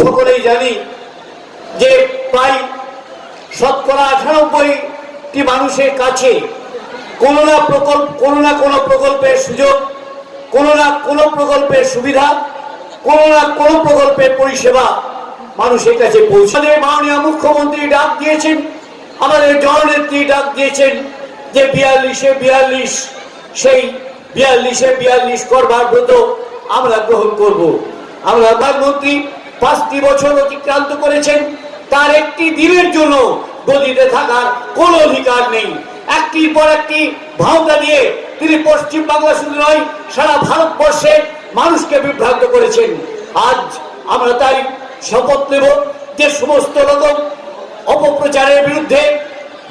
সকলেই জানি যে প্রায় শতকরা আঠানব্বইটি মানুষের কাছে কোনো না প্রকল্প, কোনো না কোনো প্রকল্পের সুযোগ, কোনো না কোনো প্রকল্পের সুবিধা, কোনো না কোনো প্রকল্পের পরিষেবা মানুষের কাছে পৌঁছালে মাননীয় মুখ্যমন্ত্রী ডাক দিয়েছেন, আমাদের জননেত্রী ডাক দিয়েছেন যে বিয়াল্লিশে বিয়াল্লিশ, সেই বিয়াল্লিশে বিয়াল্লিশ করবার ব্রত আমরা গ্রহণ করব। আমরা প্রধানমন্ত্রী পাঁচটি বছর অতিক্রান্ত করেছেন, তার একটি দিনের জন্য গদিতে থাকার কোনো অধিকার নেই। একটি পর একটি ভাওতা দিয়ে তিনি পশ্চিম বাংলা শুধু নয়, সারা ভারতবর্ষে মানুষকে বিভ্রান্ত করেছেন। আজ আমরা তাই শপথ নেব যে সমস্ত রকম অপপ্রচারের বিরুদ্ধে,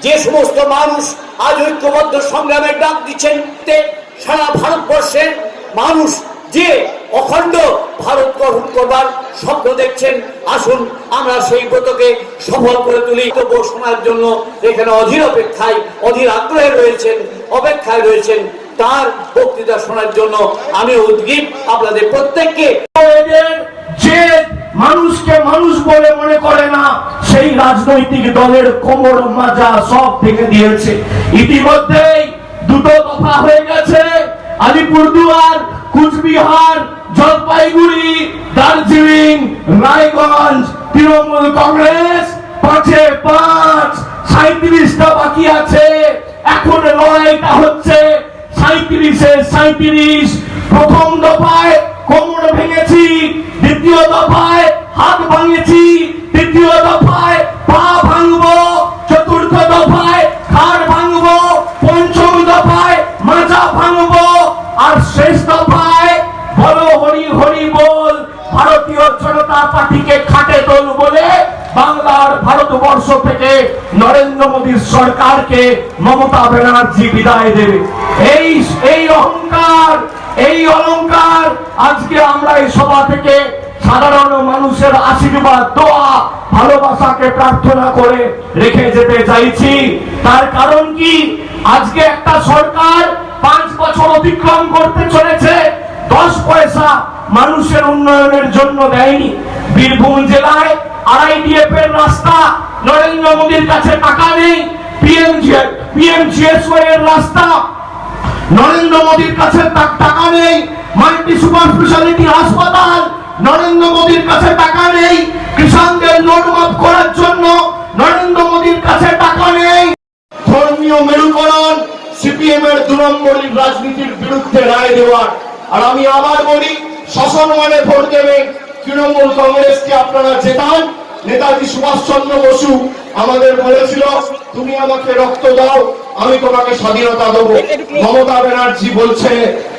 যে সমস্ত মানুষ আজ ঐক্যবদ্ধ সংগ্রামের ডাক দিচ্ছেন সারা ভারতবর্ষের মানুষ যে অখণ্ড ভারত গঠন করবার স্বপ্ন দেখছেন, আসুন আমরা সেই ব্রতকে সফল করে তুলি। তবু শোনার জন্য এখানে অধীর অপেক্ষায়, অধীর আগ্রহে রয়েছেন, অপেক্ষায় রয়েছেন। তার বক্তৃতা শোনার জন্য আমি উদ্গীব আপনাদের প্রত্যেককে। যে মানুষকে মানুষ বলে মনে করে না, সেই রাজনৈতিক দলের কোমর মাজা সব ভেঙে দিয়েছে। ইতিমধ্যেই দুটো দফা হয়ে গেছে, আলিপুরদুয়ার কুচবিহার, জলপাইগুড়ি, দার্জিলিং, রায়গঞ্জ, তৃণমূল কংগ্রেস, পাঁচে পাঁচ সাঁত্রিশটা বাকি আছে। এখন লড়াইটা হচ্ছে সাঁত্রিশে সাঁত্রিশ প্রথম দফায় কোমর ভেঙেছি, দ্বিতীয় দফায় হাত ভাঙেছি জনতা খাটে তোল বলে বাংলার ভারতবর্ষ থেকে নরেন্দ্র মোদীর সরকারকে মমতা ব্যানার্জি বিদায় দেবে। এই এই অহংকার, এই অলংকার আজকে আমরা এই সভা থেকে সাধারণ মানুষের আশীর্বাদ, দোয়া, ভালোবাসাকে প্রার্থনা করে রেখে যেতে চাইছি। তার কারণ কি? আজকে একটা সরকার পাঁচ বছর অতিক্রম করতে চলেছে, দশ পয়সা মানুষের উন্নয়নের জন্য দেয়নি। বীরভূম জেলায় আরআইডিএফ এর রাস্তা নরেন্দ্র মোদীর কাছে টাকা নেই এর রাস্তা। নরেন্দ্র মোদীর কাছে টাকা নেই, মাল্টি সুপার স্পেশালিটি হাসপাতাল। নরেন্দ্র মোদীর কাছে টাকা নেই, কৃষকদের লোন মাফ করার জন্য নরেন্দ্র মোদীর কাছে টাকা নেই। ধর্মীয় মেরুকরণ সিপিএম এর দু রাজনীতির বিরুদ্ধে রায় দেওয়ার। আর আমি আবার বলি শাসন মানে ভোট দেবে তৃণমূল কংগ্রেসকে আপনারা জেতান। নেতাজি সুভাষচন্দ্র বসু আমাদের বলেছিল, তুমি আমাকে রক্ত দাও, আমি তোমাকে স্বাধীনতা দেবো। মমতা ব্যানার্জি বলছে,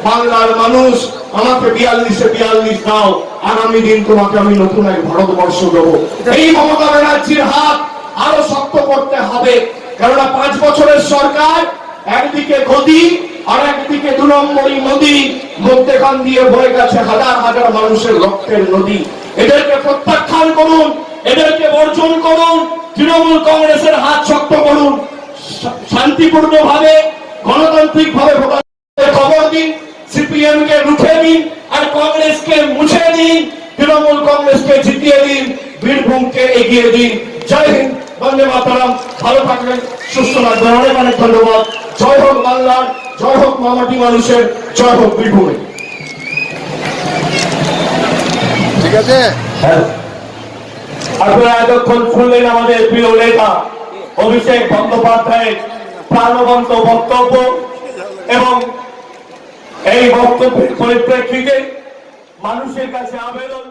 বাংলার মানুষ আমাকে বিয়াল্লিশে বিয়াল্লিশ দাও, আগামী দিন তোমাকে আমি নতুন এক ভারতবর্ষ দেবো। এই মমতা ব্যানার্জির হাত আরও শক্ত করতে হবে। কেননা পাঁচ বছরের সরকার, একদিকে গদি আর একদিকে দু নম্বরই নদী, মধ্যেখান দিয়ে বয়ে গেছে হাজার হাজার মানুষের রক্তের নদী। এদেরকে প্রত্যাখ্যান করুন, এদেরকে বর্জন করুন, তৃণমূল কংগ্রেসের হাত শক্ত করুন শান্তিপূর্ণ ভাবে গণতান্ত্রিক ভাবে খবর দিন সিপিএম কে রুখে দিন আর কংগ্রেসকে মুছে দিন তৃণমূল কংগ্রেসকে জিতিয়ে দিন বীরভূম কে এগিয়ে দিন। জয় হিন্দ, বন্দে মাতারাম, ভালো থাকবেন, সুস্থ থাকবেন। অনেক অনেক ধন্যবাদ। জয় হোক বাংলার জয় হোক মামাটি মানুষের জয় হোক বীরভূমে। ঠিক আছে? আপনারা এতক্ষণ শুনলেন আমাদের প্রিয় নেতা অভিষেক বন্দ্যোপাধ্যায়ের প্রাণবন্ত বক্তব্য এবং এই বক্তব্যের পরিপ্রেক্ষিতে মানুষের কাছে আবেদন